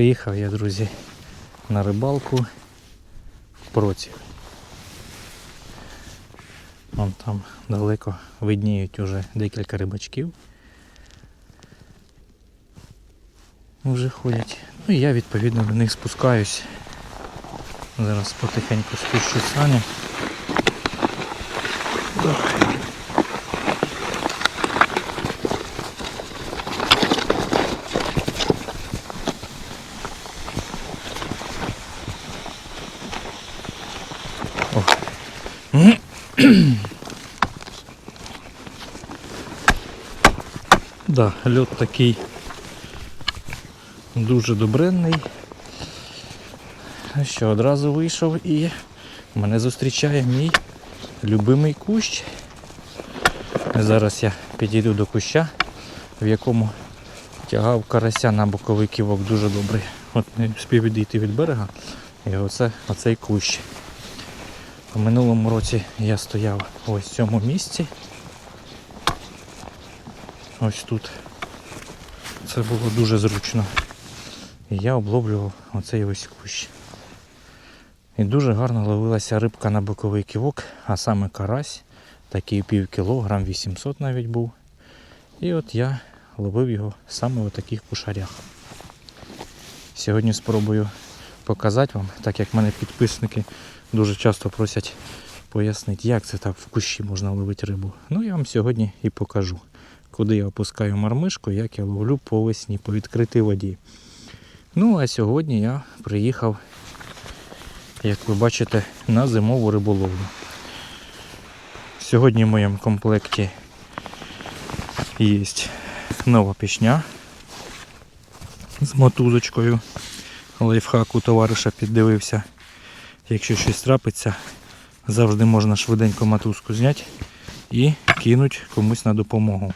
Приїхав я, друзі, на рибалку в проці. Вон там далеко видніють уже декілька рибачків. Вже ходять. Ну і я відповідно до них спускаюсь. Зараз потихеньку спущу сані. Да, льот такий дуже добренний. Що одразу вийшов і мене зустрічає мій любимий кущ. Зараз я підійду до куща, в якому тягав карася на боковий ківок дуже добрий. От не встиг відійти від берега. І оце, оцей кущ. У минулому році я стояв ось в цьому місці. Ось тут. Це було дуже зручно. І я обловлював оцей ось кущ. І дуже гарно ловилася рибка на боковий ківок, а саме карась, такий пів кіло, грам 800 навіть був. І от я ловив його саме у таких кушарях. Сьогодні спробую показати вам, так як мене підписники дуже часто просять пояснити, як це так в кущі можна ловити рибу. Ну я вам сьогодні і покажу, куди я опускаю мармишку, як я ловлю по весні, по відкритій воді. Ну а сьогодні я приїхав, як ви бачите, на зимову риболовлю. Сьогодні в моєму комплекті є нова пішня з мотузочкою. Лайфхак у товариша піддивився. Якщо щось трапиться, завжди можна швиденько мотузку зняти і кинути комусь на допомогу.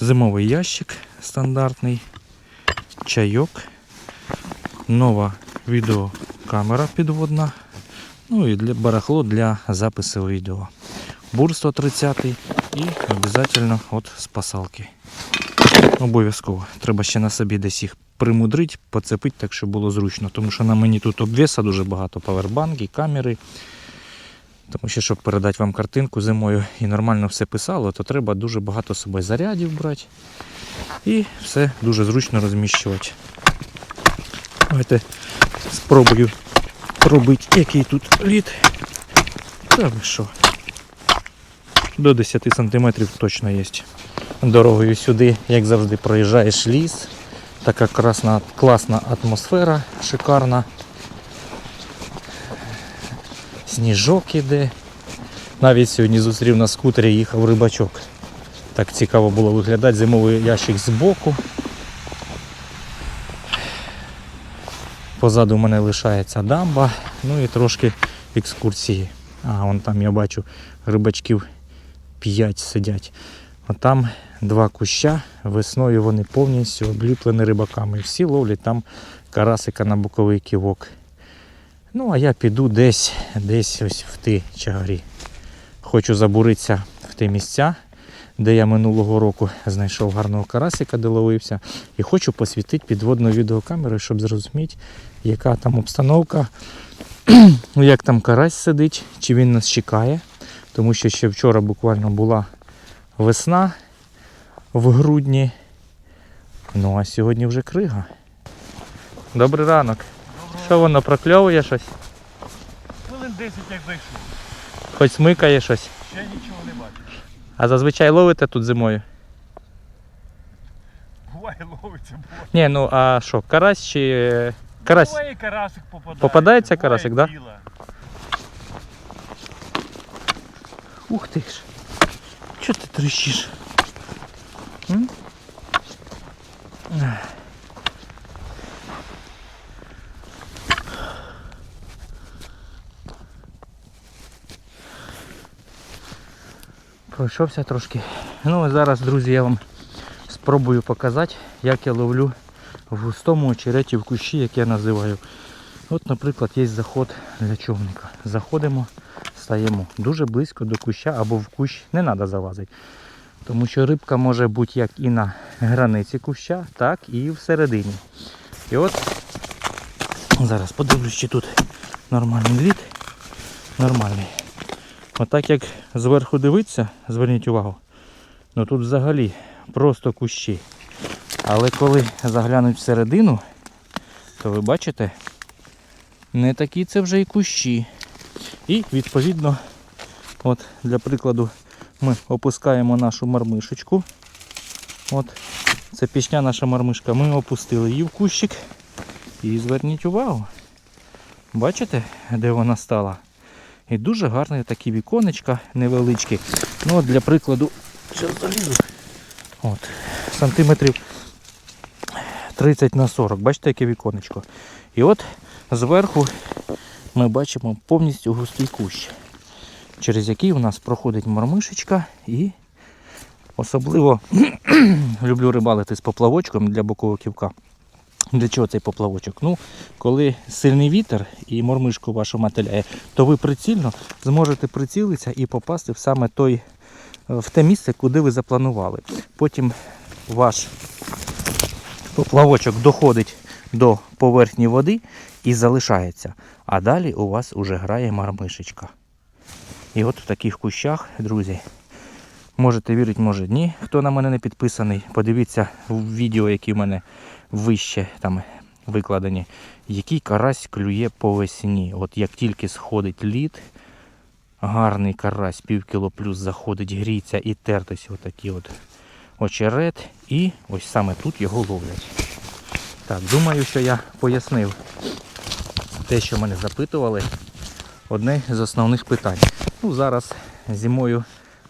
Зимовий ящик стандартний, чайок, нова відеокамера підводна, ну і для барахло для запису відео. Бур 130 і обов'язково от спасалки. Обов'язково. Треба ще на собі десь їх примудрити, поцепити так, щоб було зручно. Тому що на мені тут обвеса дуже багато, павербанки, камери. Тому що, щоб передати вам картинку зимою і нормально все писало, то треба дуже багато з собою зарядів брати. І все дуже зручно розміщувати. Давайте спробую пробити, який тут лід. Та ви що? До 10 см точно є. Дорогою сюди, як завжди, проїжджаєш ліс. Така красна, класна атмосфера, шикарна. Сніжок іде. Навіть сьогодні зустрів на скутері, їхав рибачок. Так цікаво було виглядати зимовий ящик збоку. Позаду мене лишається дамба, ну і трошки екскурсії. А, вон там я бачу рибачків 5 сидять. Отам два куща, весною вони повністю обліплені рибаками. Всі ловлять там карасика на боковий ківок. Ну, а я піду десь, десь ось в ті чагарі. Хочу забуритися в ті місця, де я минулого року знайшов гарного карасика, де ловився. І хочу посвітити підводною відеокамерою, щоб зрозуміти, яка там обстановка, як там карась сидить, чи він нас чекає. Тому що ще вчора буквально була весна в грудні. Ну а сьогодні вже крига. Добрий ранок. Що воно прокльовує щось? Хвилин 10 як зайшов. Хоч смикає щось. Ще нічого не бачиш. А зазвичай ловите тут зимою? Буває ловиться, буває. Ні, ну а що, карась чи. е, Карась. Буває карасик попадає. Попадається буває карасик, да? Ух ти ж. Чого ти трещиш? М? Пройшовся трошки. Ну а зараз, друзі, я вам спробую показати, як я ловлю в густому очереті в кущі, як я називаю. От, наприклад, є заход для човника. Заходимо, стаємо дуже близько до куща або в кущ не треба залазити. Тому що рибка може бути як і на границі куща, так і всередині. І от зараз подивлюсь, чи тут нормальний лід. Нормальний. Отак як зверху дивитися, зверніть увагу, ну тут взагалі просто кущі. Але коли заглянуть всередину, то ви бачите, не такі це вже і кущі. І відповідно, от для прикладу, ми опускаємо нашу мармишечку. От, це пішня наша мармишка. Ми опустили її в кущик. І зверніть увагу. Бачите, де вона стала? І дуже гарні такі віконечка невеличкі. Ну от для прикладу. От, сантиметрів 30 на 40. Бачите, яке віконечко. І от зверху ми бачимо повністю густий кущ, через який у нас проходить мармишечка і особливо люблю рибалити з поплавочком для бокового ківка. Для чого цей поплавочок? Ну, коли сильний вітер і мормишку вашу мотиляє, то ви прицільно зможете прицілитися і попасти в саме той, е, в те місце, куди ви запланували. Потім ваш поплавочок доходить до поверхні води і залишається. А далі у вас уже грає мармишечка. І от в таких кущах, друзі, можете вірити, може ні. Хто на мене не підписаний, подивіться відео, які в мене вище там викладені, який карась клює по весні. От як тільки сходить лід, гарний карась, пів кіло плюс заходить, гріється і тертись отакі от очерет. І ось саме тут його ловлять. Так, думаю, що я пояснив те, що мене запитували. Одне з основних питань. Ну, зараз зимою,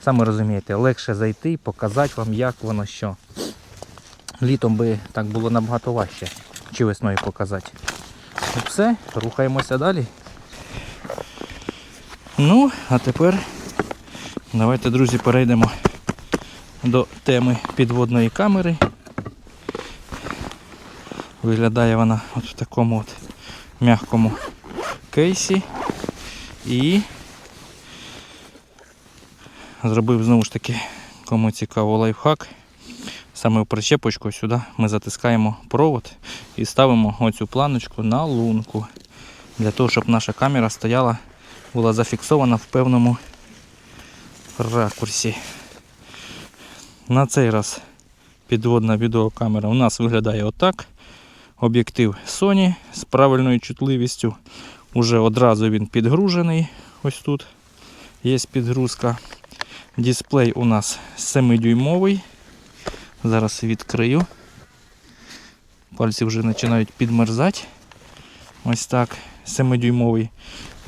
саме розумієте, легше зайти і показати вам, як воно що. Літом би так було набагато важче, чи весною показати. Ну все, рухаємося далі. Ну, а тепер давайте, друзі, перейдемо до теми підводної камери. Виглядає вона от в такому от м'якому кейсі. І зробив знову ж таки, кому цікаво, лайфхак. Саме в прищепочку сюди ми затискаємо провод і ставимо оцю планочку на лунку. Для того, щоб наша камера стояла, була зафіксована в певному ракурсі. На цей раз підводна відеокамера у нас виглядає отак. Об'єктив Sony з правильною чутливістю. Уже одразу він підгружений. Ось тут є підгрузка. Дисплей у нас 7-дюймовий. Зараз відкрию. Пальці вже починають підмерзати. Ось так. 7-дюймовий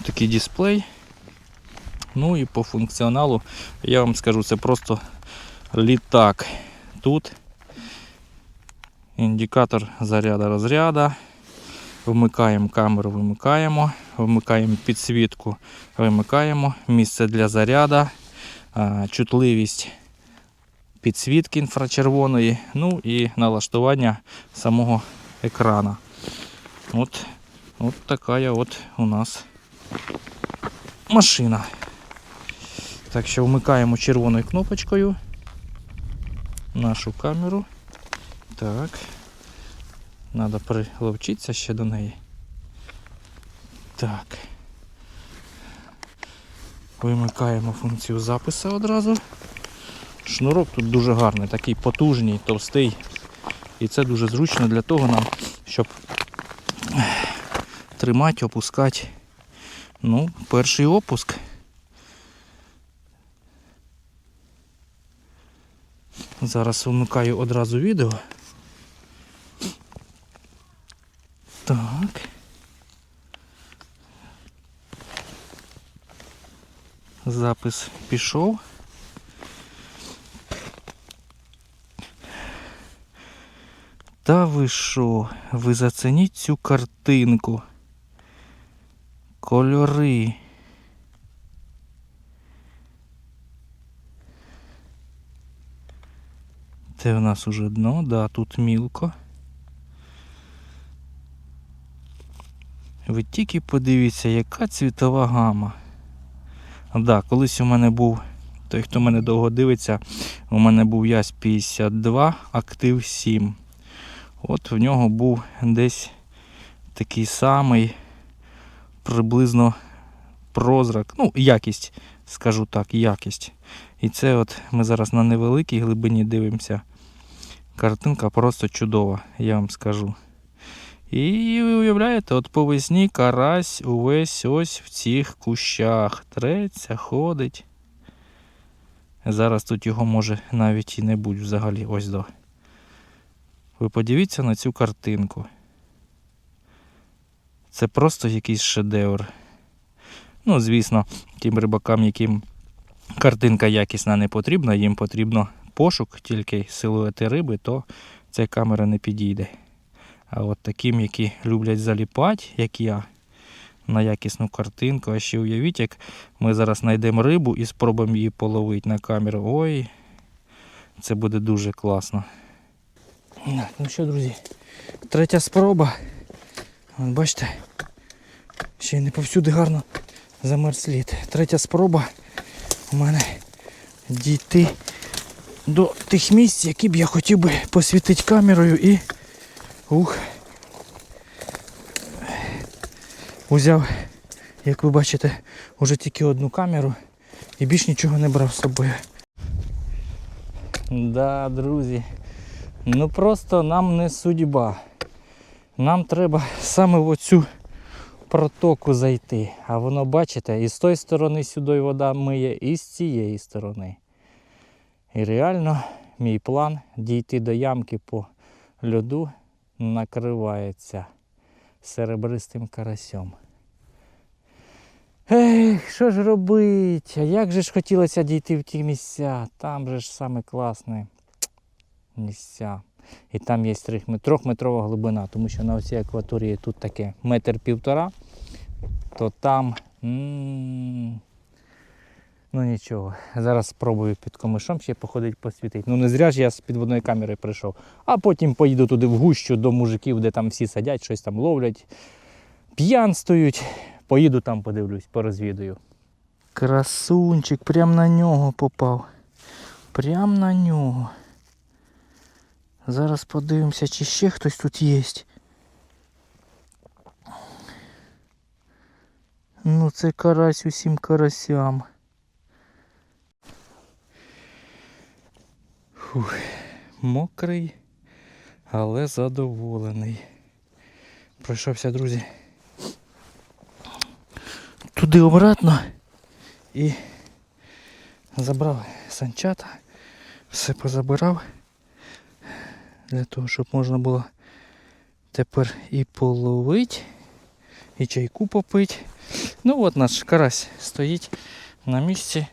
такий дисплей. Ну і по функціоналу я вам скажу, це просто літак. Тут індикатор заряду розряду. Вмикаємо камеру, вимикаємо, вмикаємо підсвітку, вимикаємо, місце для заряду, чутливість підсвітки інфрачервоної, ну і налаштування самого екрана. От, от така от у нас машина. Так що вмикаємо червоною кнопочкою нашу камеру. Так. Треба приловчитися ще до неї. Так. Вимикаємо функцію запису одразу. Шнурок тут дуже гарний, такий потужний, товстий. І це дуже зручно для того нам, щоб тримати, опускати. Ну, перший опуск. Зараз вмикаю одразу відео. Так. Запис пішов. Та ви що? Ви зацініть цю картинку. Кольори. Це в нас уже дно, да, тут мілко. Ви тільки подивіться, яка цвітова гама. Да, колись у мене був, той, хто мене довго дивиться, у мене був Ясь 52, актив 7. От в нього був десь такий самий приблизно прозрак, ну, якість, скажу так, якість. І це от ми зараз на невеликій глибині дивимося. Картинка просто чудова, я вам скажу. І ви уявляєте, от по весні карась увесь ось в цих кущах. Треться, ходить. Зараз тут його може навіть і не будь взагалі. Ось до. Ви подивіться на цю картинку. Це просто якийсь шедевр. Ну, звісно, тим рибакам, яким картинка якісна не потрібна, їм потрібно пошук, тільки силуети риби, то ця камера не підійде. А от таким, які люблять заліпати, як я, на якісну картинку. А ще уявіть, як ми зараз знайдемо рибу і спробуємо її половити на камеру. Ой, це буде дуже класно. Так, ну що, друзі, третя спроба. От бачите, ще не повсюди гарно замер слід. Третя спроба у мене дійти до тих місць, які б я хотів би посвітити камерою і ух. Узяв, як ви бачите, уже тільки одну камеру і більш нічого не брав з собою. Да, друзі. Ну просто нам не судьба. Нам треба саме в оцю протоку зайти. А воно, бачите, і з тої сторони сюди вода миє, і з цієї сторони. І реально мій план дійти до ямки по льоду накривається серебристим карасем. Ех, що ж робить? А як же ж хотілося дійти в ті місця? Там же ж саме класне місця. І там є трьохметрова глибина, тому що на оцій акваторії тут таке метр півтора, то там. Ну нічого. Зараз спробую під комишом ще походити посвітити. Ну не зря ж я з підводною камерою прийшов. А потім поїду туди в гущу до мужиків, де там всі сидять, щось там ловлять, п'янстують. Поїду там, подивлюсь, порозвідую. Красунчик, прям на нього попав. Прям на нього. Зараз подивимося, чи ще хтось тут є. Ну це карась усім карасям. Фух, мокрий, але задоволений. Пройшовся, друзі. Туди обратно і забрав санчата, все позабирав для того, щоб можна було тепер і половити, і чайку попити. Ну от наш карась стоїть на місці.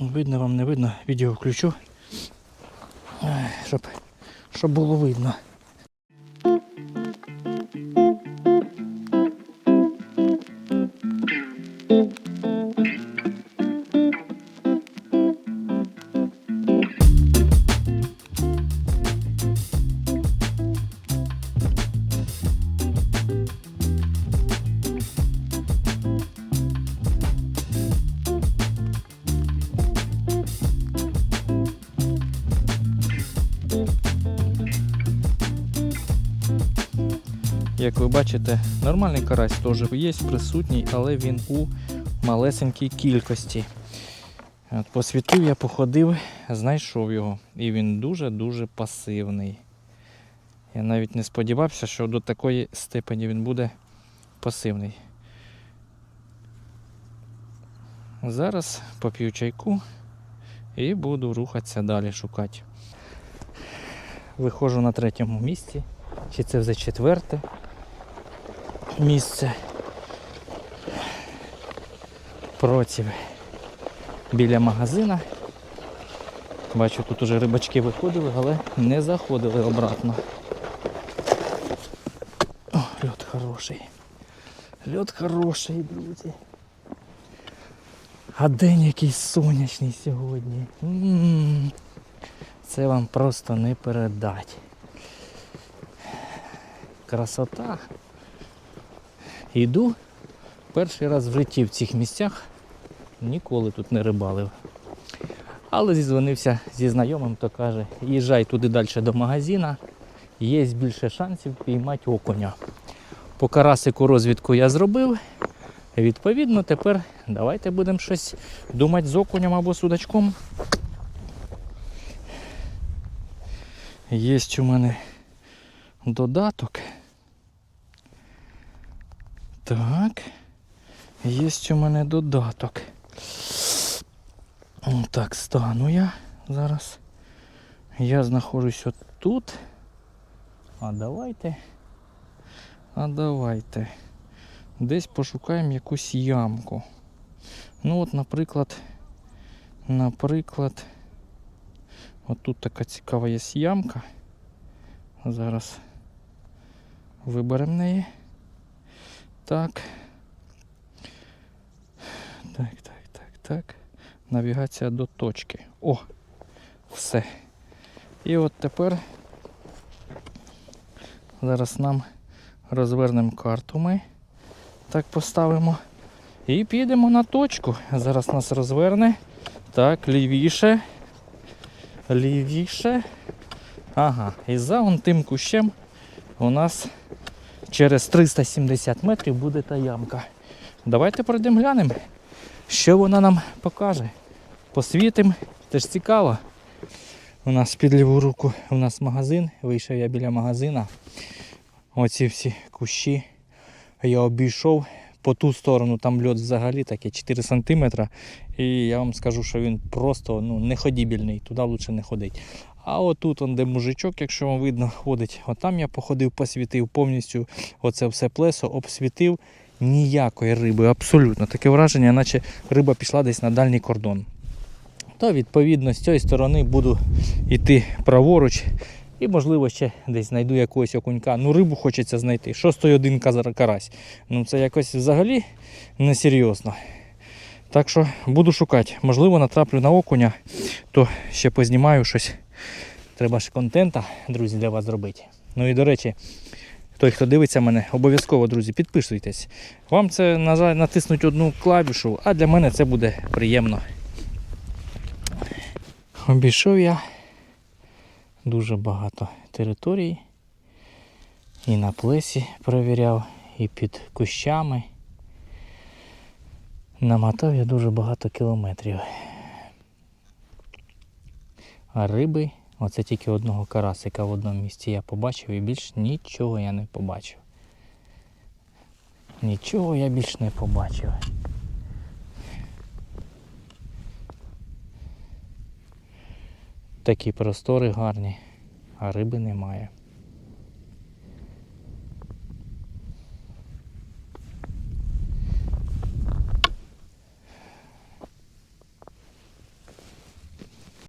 Видно вам, не видно, відео включу, щоб, щоб було видно. Як ви бачите, нормальний карась теж є присутній, але він у малесенькій кількості. От посвітив я, походив, знайшов його. І він дуже-дуже пасивний. Я навіть не сподівався, що до такої степені він буде пасивний. Зараз поп'ю чайку і буду рухатися далі шукати. Виходжу на третьому місці, чи це вже четверте місце проти біля магазина. Бачу, тут уже рибачки виходили, але не заходили обратно. О, льот хороший. Льот хороший, друзі. А день який сонячний сьогодні. М, Це вам просто не передать. Красота. Йду перший раз в житті в цих місцях. Ніколи тут не рибалив. Але зізвонився зі знайомим, то каже, їжджай туди далі до магазина є більше шансів піймати окуня. По карасику розвідку я зробив. Відповідно, тепер давайте будемо щось думати з окунем або судачком. Є у мене додаток. Так. Є у мене додаток. Так, стану я зараз. Я знаходжусь отут. А давайте. А давайте. Десь пошукаємо якусь ямку. Ну от, наприклад, наприклад, от тут така цікава є ямка. Зараз виберемо неї. Так. Так, так, так, так. Навігація до точки. О! Все. І от тепер зараз нам розвернемо карту ми. Так поставимо. І підемо на точку. Зараз нас розверне. Так, лівіше. Лівіше. Ага, і за он тим кущем у нас через 370 метрів буде та ямка. Давайте пройдемо глянемо, що вона нам покаже. Посвітимо, теж цікаво. У нас під ліву руку у нас магазин. Вийшов я біля магазина. Оці всі кущі я обійшов. По ту сторону там льот взагалі таке 4 см. І я вам скажу, що він просто ну, неходібельний, туди краще не ходить. А отут, де мужичок, якщо вам видно, ходить, отам я походив, посвітив повністю оце все плесо, обсвітив ніякої риби, абсолютно. Таке враження, наче риба пішла десь на дальній кордон. То відповідно з цієї сторони буду йти праворуч і, можливо, ще десь знайду якогось окунька. Ну, рибу хочеться знайти. Що стоїть один карась? Ну це якось взагалі несерйозно. Так що буду шукати. Можливо, натраплю на окуня, то ще познімаю щось. Треба ж контента, друзі, для вас зробити. Ну і до речі, той, хто дивиться мене, обов'язково, друзі, підписуйтесь. Вам це на жаль, натиснуть одну клавішу, а для мене це буде приємно. Обійшов я дуже багато територій. І на плесі перевіряв, і під кущами. Намотав я дуже багато кілометрів. А риби, оце тільки одного карасика в одному місці я побачив і більш нічого я не побачив. Нічого я більш не побачив. Такі простори гарні, а риби немає.